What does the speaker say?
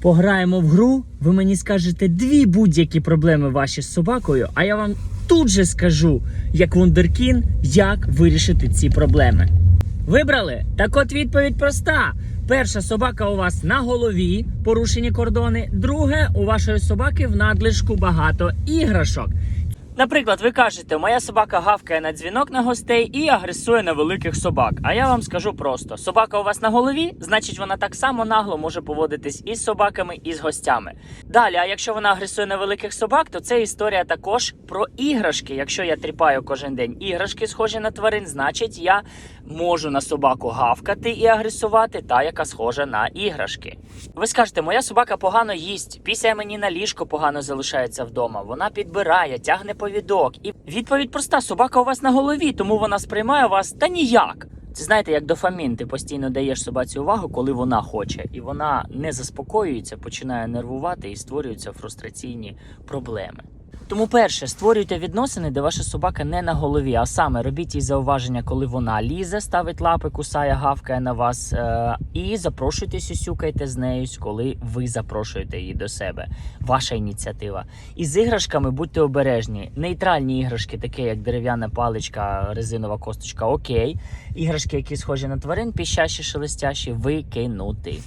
Пограємо в гру, ви мені скажете дві будь-які проблеми ваші з собакою, а я вам тут же скажу, як вундеркін, як вирішити ці проблеми. Вибрали? Так от відповідь проста. Перша собака у вас на голові, порушені кордони. Друге, у вашої собаки в надлишку багато іграшок. Наприклад, ви кажете, моя собака гавкає на дзвінок на гостей і агресує на великих собак. А я вам скажу просто: собака у вас на голові, значить вона так само нагло може поводитись і з собаками, і з гостями. Далі, а якщо вона агресує на великих собак, то це історія також про іграшки. Якщо я тріпаю кожен день іграшки, схожі на тварин, значить я можу на собаку гавкати і агресувати, та яка схожа на іграшки. Ви скажете, моя собака погано їсть, після мені на ліжко погано залишається вдома. Вона підбирає, тягне повідок. І відповідь проста: собака у вас на голові, тому вона сприймає вас та ніяк. Це знаєте, як дофамін, ти постійно даєш собаці увагу, коли вона хоче, і вона не заспокоюється, починає нервувати і створюються фрустраційні проблеми. Тому перше, створюйте відносини, де ваша собака не на голові, а саме робіть їй зауваження, коли вона лізе, ставить лапи, кусає, гавкає на вас. Е- і запрошуйте сюсюкайте з нею, коли ви запрошуєте її до себе. Ваша ініціатива. І з іграшками будьте обережні. Нейтральні іграшки, такі як дерев'яна паличка, резинова косточка, окей. Іграшки, які схожі на тварин, піщащі, шелестящі, викинути.